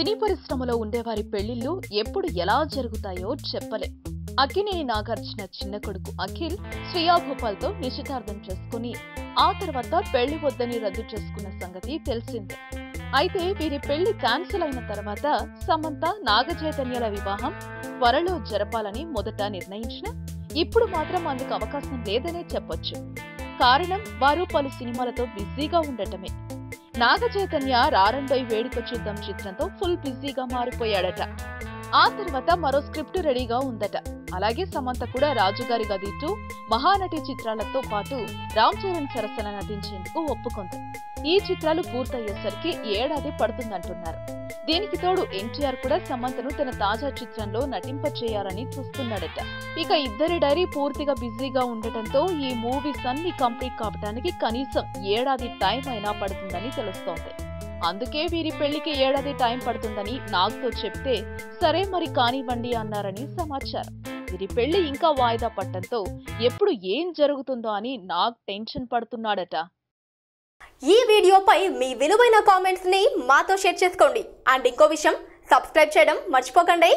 సినీ పరిశ్రమలో ఉండేవారి పెళ్ళిళ్ళు ఎప్పుడు ఎలా జరుగుతాయో చెప్పలే. అక్కినేని నాగార్జున చిన్న కొడుకు అఖిల్ శ్రియా భోపాల్తో నిశ్చితార్థం చేసుకుని ఆ తర్వాత పెళ్ళి వద్దని రద్దు చేసుకున్న సంగతి తెలిసిందే. అయితే వీరి పెళ్ళి క్యాన్సిల్ అయిన తర్వాత సమంత నాగచైతన్యాల వివాహం త్వరలో జరపాలని మొదట నిర్ణయించిన ఇప్పుడు మాత్రం అందుకు అవకాశం లేదనే చెప్పొచ్చు. కారణం వారు పలు సినిమాలతో బిజీగా ఉండటమే. నాగచైతన్య చైతన్య బై వేడుక చూద్దాం చిత్రంతో ఫుల్ బిజీగా మారిపోయాడట. ఆ తర్వాత మరో స్క్రిప్ట్ రెడీగా ఉందట. అలాగే సమంత కూడా రాజుగారి గది టూ మహానటి చిత్రాలతో పాటు రామ్ చరణ్ సరసన నటించేందుకు ఒప్పుకుంది. ఈ చిత్రాలు పూర్తయ్యేసరికి ఏడాది పడుతుందంటున్నారు. దీనికి తోడు ఎన్టీఆర్ కూడా సమంతను తన తాజా చిత్రంలో నటింపచేయాలని చూస్తున్నాడట. ఇక ఇద్దరి డైరీ పూర్తిగా బిజీగా ఉండటంతో ఈ మూవీస్ అన్ని కంప్లీట్ కావడానికి కనీసం ఏడాది టైం అయినా పడుతుందని తెలుస్తోంది. అందుకే వీరి పెళ్ళికి ఏడాది టైం పడుతుందని నాగ్తో చెప్తే సరే మరి కానివ్వండి అన్నారని సమాచారం. వీరి పెళ్ళి ఇంకా వాయిదా పట్టడంతో ఎప్పుడు ఏం జరుగుతుందో అని నాగ్ టెన్షన్ పడుతున్నాడట. ఈ వీడియోపై మీ విలువైన కామెంట్స్ని మాతో షేర్ చేసుకోండి. అండ్ ఇంకో విషయం సబ్స్క్రైబ్ చేయడం మర్చిపోకండి.